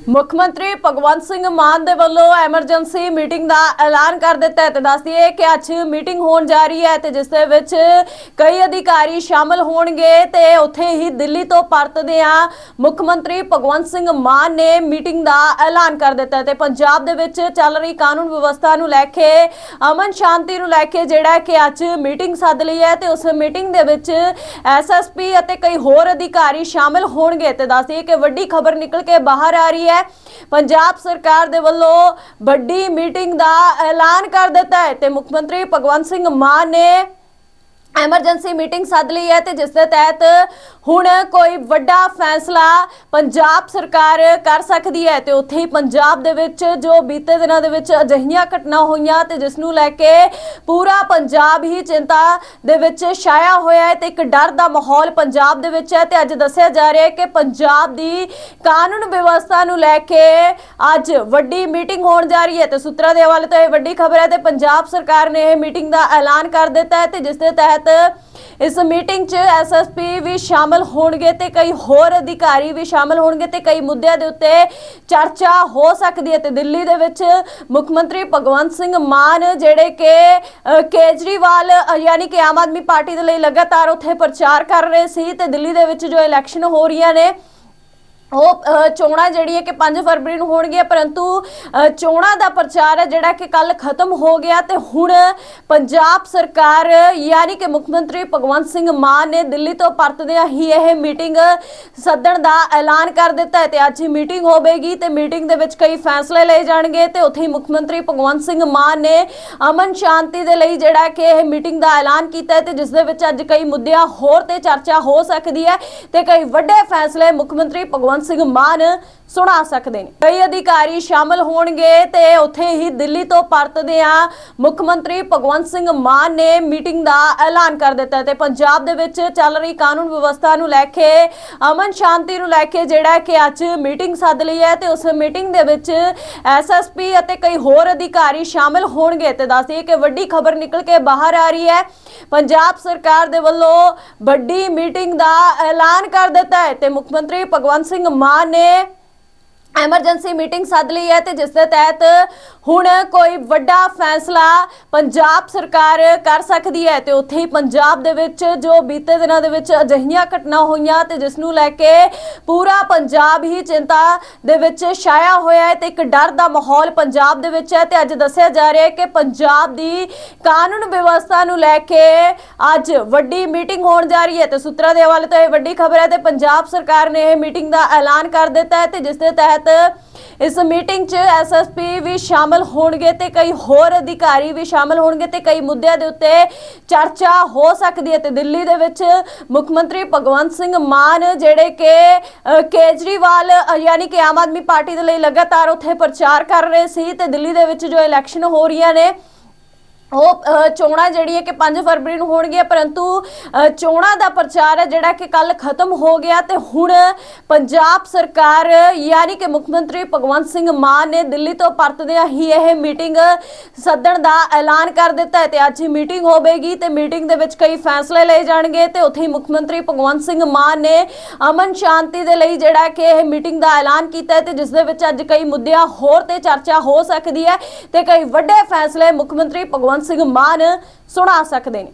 ਮੁੱਖ ਮੰਤਰੀ ਭਗਵੰਤ ਸਿੰਘ ਮਾਨ ਦੇ ਵੱਲੋਂ ਐਮਰਜੈਂਸੀ ਮੀਟਿੰਗ ਦਾ ਐਲਾਨ ਕਰ ਦਿੱਤਾ ਹੈ ਤੇ ਦੱਸ ਦਈਏ ਕਿ ਅੱਜ ਮੀਟਿੰਗ ਹੋਣ ਜਾ ਰਹੀ ਹੈ ਤੇ ਜਿਸ ਦੇ ਵਿੱਚ ਕਈ ਅਧਿਕਾਰੀ ਸ਼ਾਮਲ ਹੋਣਗੇ ਤੇ ਉੱਥੇ ਹੀ ਦਿੱਲੀ ਤੋਂ ਪਰਤਦੇ ਆ ਮੁੱਖ ਮੰਤਰੀ ਭਗਵੰਤ ਸਿੰਘ ਮਾਨ ਨੇ ਮੀਟਿੰਗ ਦਾ ਐਲਾਨ ਕਰ ਦਿੱਤਾ ਤੇ ਪੰਜਾਬ ਦੇ ਵਿੱਚ ਚੱਲ ਰਹੀ ਕਾਨੂੰਨ ਵਿਵਸਥਾ ਨੂੰ ਲੈ ਕੇ, ਅਮਨ ਸ਼ਾਂਤੀ ਨੂੰ ਲੈ ਕੇ ਜਿਹੜਾ ਕਿ ਅੱਜ ਮੀਟਿੰਗ ਸੱਦ ਲਈ ਹੈ ਤੇ ਉਸ ਮੀਟਿੰਗ ਦੇ ਵਿੱਚ ਐਸਐਸਪੀ ਅਤੇ ਕਈ ਹੋਰ ਅਧਿਕਾਰੀ ਸ਼ਾਮਲ ਹੋਣਗੇ ਤੇ ਦੱਸ ਦਈਏ ਕਿ ਵੱਡੀ ਖਬਰ ਨਿਕਲ ਕੇ ਬਾਹਰ ਆ ਰਹੀ ਹੈ। ਪੰਜਾਬ ਸਰਕਾਰ ਦੇ ਵੱਲੋਂ ਵੱਡੀ ਮੀਟਿੰਗ ਦਾ ਐਲਾਨ ਕਰ ਦਿੱਤਾ ਹੈ ਤੇ ਮੁੱਖ ਮੰਤਰੀ ਭਗਵੰਤ ਸਿੰਘ ਮਾਨ ਨੇ ਐਮਰਜੈਂਸੀ ਮੀਟਿੰਗ ਸੱਦ ਲਈ ਹੈ ਤੇ ਜਿਸ ਦੇ ਤਹਿਤ ਹੁਣ ਕੋਈ ਵੱਡਾ ਫੈਸਲਾ ਪੰਜਾਬ ਸਰਕਾਰ ਕਰ ਸਕਦੀ ਹੈ ਤੇ ਉੱਥੇ ਹੀ ਪੰਜਾਬ ਦੇ ਵਿੱਚ ਜੋ ਬੀਤੇ ਦਿਨਾਂ ਦੇ ਵਿੱਚ ਅਜਿਹੀਆਂ ਘਟਨਾ ਹੋਈਆਂ ਤੇ ਜਿਸ ਨੂੰ ਲੈ ਕੇ ਪੂਰਾ ਪੰਜਾਬ ਹੀ ਚਿੰਤਾ ਦੇ ਵਿੱਚ ਛਾਇਆ ਹੋਇਆ ਹੈ ਤੇ ਇੱਕ ਡਰ ਦਾ ਮਾਹੌਲ ਪੰਜਾਬ ਦੇ ਵਿੱਚ ਹੈ ਤੇ ਅੱਜ ਦੱਸਿਆ ਜਾ ਰਿਹਾ ਹੈ ਕਿ ਪੰਜਾਬ ਦੀ ਕਾਨੂੰਨ ਵਿਵਸਥਾ ਨੂੰ ਲੈ ਕੇ ਅੱਜ ਵੱਡੀ ਮੀਟਿੰਗ ਹੋਣ ਜਾ ਰਹੀ ਹੈ ਤੇ ਸੂਤਰਾਂ ਦੇ ਹਵਾਲੇ ਤੋਂ ਇਹ ਵੱਡੀ ਖਬਰ ਹੈ ਤੇ ਪੰਜਾਬ ਸਰਕਾਰ ਨੇ ਇਹ ਮੀਟਿੰਗ ਦਾ ਐਲਾਨ ਕਰ ਦਿੱਤਾ ਹੈ ਤੇ ਜਿਸ ਦੇ ਤਹਿਤ ਇਸ ਮੀਟਿੰਗ 'ਚ ਐਸਐਸਪੀ ਵੀ ਸ਼ਾਮਲ ਹੋਣਗੇ ਤੇ ਕਈ ਹੋਰ ਅਧਿਕਾਰੀ ਵੀ ਸ਼ਾਮਲ ਹੋਣਗੇ ਤੇ ਕਈ ਮੁੱਦਿਆਂ ਦੇ ਉੱਤੇ ਚਰਚਾ ਹੋ ਸਕਦੀ ਹੈ ਤੇ ਦਿੱਲੀ ਦੇ ਵਿੱਚ ਮੁੱਖ ਮੰਤਰੀ ਭਗਵੰਤ ਸਿੰਘ ਮਾਨ ਜਿਹੜੇ ਕਿ ਕੇਜਰੀਵਾਲ ਯਾਨੀ ਕਿ ਆਮ ਆਦਮੀ ਪਾਰਟੀ ਦੇ ਲਈ ਲਗਾਤਾਰ ਉੱਥੇ ਪ੍ਰਚਾਰ ਕਰ ਰਹੇ ਸੀ ਤੇ ਦਿੱਲੀ ਦੇ ਵਿੱਚ ਜੋ ਇਲੈਕਸ਼ਨ ਹੋ ਰਹੀਆਂ ਨੇ ਉਹ ਅ, ਚੋਣਾਂ ਜਿਹੜੀ ਹੈ ਕਿ 5 ਫਰਵਰੀ ਨੂੰ ਹੋਣਗੀਆਂ ਪਰੰਤੂ ਅ, ਚੋਣਾਂ ਦਾ ਪ੍ਰਚਾਰ ਹੈ ਜਿਹੜਾ ਕਿ ਕੱਲ ਖਤਮ ਹੋ ਗਿਆ ਤੇ ਹੁਣ ਪੰਜਾਬ ਸਰਕਾਰ ਯਾਨੀ ਕਿ ਮੁੱਖ ਮੰਤਰੀ ਭਗਵੰਤ ਸਿੰਘ ਮਾਨ ਨੇ ਦਿੱਲੀ ਤੋਂ ਪਰਤਦਿਆਂ ਹੀ ਇਹ ਮੀਟਿੰਗ ਸੱਦਣ ਦਾ ਐਲਾਨ ਕਰ ਦਿੱਤਾ ਹੈ ਤੇ ਅੱਜ ਹੀ ਮੀਟਿੰਗ ਹੋਵੇਗੀ ਤੇ ਮੀਟਿੰਗ ਦੇ ਵਿੱਚ ਕਈ ਫੈਸਲੇ ਲਏ ਜਾਣਗੇ ਤੇ ਉੱਥੇ ਹੀ ਮੁੱਖ ਮੰਤਰੀ ਭਗਵੰਤ ਸਿੰਘ ਮਾਨ ਨੇ ਅਮਨ ਸ਼ਾਂਤੀ ਦੇ ਲਈ ਜਿਹੜਾ ਕਿ ਇਹ ਮੀਟਿੰਗ ਦਾ ਐਲਾਨ ਕੀਤਾ ਹੈ ਤੇ ਜਿਸ ਦੇ ਵਿੱਚ ਅੱਜ ਕਈ ਮੁੱਦਿਆਂ ਹੋਰ ਤੇ ਚਰਚਾ ਹੋ ਸਕਦੀ ਹੈ ਤੇ ਕਈ ਵੱਡੇ ਫੈਸਲੇ ਮੁੱਖ ਮੰਤਰੀ ਭਗਵੰਤ ਸਿੰਘ ਮਾਨ ਸੁਣਾ ਸਕਦੇ ਨੇ। ਕਈ ਅਧਿਕਾਰੀ ਸ਼ਾਮਲ ਹੋਣਗੇ ਤੇ ਉੱਥੇ ਹੀ ਦਿੱਲੀ ਤੋਂ ਪਰਤਦੇ ਆ ਮੁੱਖ ਮੰਤਰੀ ਭਗਵੰਤ ਸਿੰਘ ਮਾਨ ਨੇ ਮੀਟਿੰਗ ਦਾ ਐਲਾਨ ਕਰ ਦਿੱਤਾ ਤੇ ਪੰਜਾਬ ਦੇ ਵਿੱਚ ਚੱਲ ਰਹੀ ਕਾਨੂੰਨ ਵਿਵਸਥਾ ਨੂੰ ਲੈ ਕੇ, ਅਮਨ ਸ਼ਾਂਤੀ ਨੂੰ ਲੈ ਕੇ ਜਿਹੜਾ ਕਿ ਅੱਜ ਮੀਟਿੰਗ ਸੱਦ ਲਈ ਹੈ ਤੇ ਉਸ ਮੀਟਿੰਗ ਦੇ ਵਿੱਚ ਐਸਐਸਪੀ ਅਤੇ ਕਈ ਹੋਰ ਅਧਿਕਾਰੀ ਸ਼ਾਮਲ ਹੋਣਗੇ ਤੇ ਦੱਸ ਕਿ ਵੱਡੀ ਖਬਰ ਨਿਕਲ ਕੇ ਬਾਹਰ ਆ ਰਹੀ ਹੈ। ਪੰਜਾਬ ਸਰਕਾਰ ਦੇ ਵੱਲੋਂ ਵੱਡੀ ਮੀਟਿੰਗ ਦਾ ਐਲਾਨ ਕਰ ਦਿੱਤਾ ਹੈ ਤੇ ਮੁੱਖ ਮੰਤਰੀ ਭਗਵੰਤ ਸਿੰਘ ਮਾਂ ਨੇ ਐਮਰਜੈਂਸੀ ਮੀਟਿੰਗ ਸੱਦ ਲਈ ਹੈ ਤੇ ਜਿਸ ਦੇ ਤਹਿਤ ਹੁਣ ਕੋਈ ਵੱਡਾ ਫੈਸਲਾ ਪੰਜਾਬ ਸਰਕਾਰ ਕਰ ਸਕਦੀ ਹੈ ਤੇ ਉੱਥੇ ਹੀ ਪੰਜਾਬ ਦੇ ਵਿੱਚ ਜੋ ਬੀਤੇ ਦਿਨਾਂ ਦੇ ਵਿੱਚ ਅਜਿਹੀਆਂ ਘਟਨਾ ਹੋਈਆਂ ਤੇ ਜਿਸ ਨੂੰ ਲੈ ਕੇ ਪੂਰਾ ਪੰਜਾਬ ਹੀ ਚਿੰਤਾ ਦੇ ਵਿੱਚ ਛਾਇਆ ਹੋਇਆ ਹੈ ਤੇ ਇੱਕ ਡਰ ਦਾ ਮਾਹੌਲ ਪੰਜਾਬ ਦੇ ਵਿੱਚ ਹੈ ਤੇ ਅੱਜ ਦੱਸਿਆ ਜਾ ਰਿਹਾ ਹੈ ਕਿ ਪੰਜਾਬ ਦੀ ਕਾਨੂੰਨ ਵਿਵਸਥਾ ਨੂੰ ਲੈ ਕੇ ਅੱਜ ਵੱਡੀ ਮੀਟਿੰਗ ਹੋਣ ਜਾ ਰਹੀ ਹੈ ਤੇ ਸੂਤਰਾਂ ਦੇ ਹਵਾਲੇ ਤੋਂ ਇਹ ਵੱਡੀ ਖਬਰ ਹੈ ਤੇ ਪੰਜਾਬ ਸਰਕਾਰ ਨੇ ਇਹ ਮੀਟਿੰਗ ਦਾ ਐਲਾਨ ਕਰ ਦਿੱਤਾ ਹੈ ਤੇ ਜਿਸ ਦੇ ਤਹਿਤ ਇਸ ਮੀਟਿੰਗ 'ਚ ਐਸਐਸਪੀ ਵੀ ਸ਼ਾਮਲ ਹੋਣਗੇ ਤੇ ਕਈ ਹੋਰ ਅਧਿਕਾਰੀ ਵੀ ਸ਼ਾਮਲ ਹੋਣਗੇ ਤੇ ਕਈ ਮੁੱਦਿਆਂ ਦੇ ਉੱਤੇ ਚਰਚਾ ਹੋ ਸਕਦੀ ਹੈ ਤੇ ਦਿੱਲੀ ਦੇ ਵਿੱਚ ਮੁੱਖ ਮੰਤਰੀ ਭਗਵੰਤ ਸਿੰਘ ਮਾਨ ਜਿਹੜੇ ਕਿ ਕੇਜਰੀਵਾਲ ਯਾਨੀ ਕਿ ਆਮ ਆਦਮੀ ਪਾਰਟੀ ਦੇ ਲਈ ਲਗਾਤਾਰ ਉੱਥੇ ਪ੍ਰਚਾਰ ਕਰ ਰਹੇ ਸੀ ਤੇ ਦਿੱਲੀ ਦੇ ਵਿੱਚ ਜੋ ਇਲੈਕਸ਼ਨ ਹੋ ਰਹੀਆਂ ਨੇ ਉਹ ਅ, ਚੋਣਾਂ ਜਿਹੜੀ ਹੈ ਕਿ 5 ਫਰਵਰੀ ਨੂੰ ਹੋਣਗੀਆਂ ਪਰੰਤੂ ਅ, ਚੋਣਾਂ ਦਾ ਪ੍ਰਚਾਰ ਹੈ ਜਿਹੜਾ ਕਿ ਕੱਲ ਖਤਮ ਹੋ ਗਿਆ ਤੇ ਹੁਣ ਪੰਜਾਬ ਸਰਕਾਰ ਯਾਨੀ ਕਿ ਮੁੱਖ ਮੰਤਰੀ ਭਗਵੰਤ ਸਿੰਘ ਮਾਨ ਨੇ ਦਿੱਲੀ ਤੋਂ ਪਰਤਦਿਆਂ ਹੀ ਇਹ ਮੀਟਿੰਗ ਸੱਦਣ ਦਾ ਐਲਾਨ ਕਰ ਦਿੱਤਾ ਹੈ ਤੇ ਅੱਜ ਹੀ ਮੀਟਿੰਗ ਹੋਵੇਗੀ ਤੇ ਮੀਟਿੰਗ ਦੇ ਵਿੱਚ ਕਈ ਫੈਸਲੇ ਲਏ ਜਾਣਗੇ ਤੇ ਉੱਥੇ ਹੀ ਮੁੱਖ ਮੰਤਰੀ ਭਗਵੰਤ ਸਿੰਘ ਮਾਨ ਨੇ ਅਮਨ ਸ਼ਾਂਤੀ ਦੇ ਲਈ ਜਿਹੜਾ ਕਿ ਇਹ ਮੀਟਿੰਗ ਦਾ ਐਲਾਨ ਕੀਤਾ ਹੈ ਤੇ ਜਿਸ ਦੇ ਵਿੱਚ ਅੱਜ ਕਈ ਮੁੱਦਿਆਂ ਹੋਰ ਤੇ ਚਰਚਾ ਹੋ ਸਕਦੀ ਹੈ ਤੇ ਕਈ ਵੱਡੇ ਫੈਸਲੇ ਮੁੱਖ ਮੰਤਰੀ ਭਗਵੰਤ ਸਿੰਘ ਮਾਨ ਸੁਣਾ ਸਕਦੇ ਨੇ।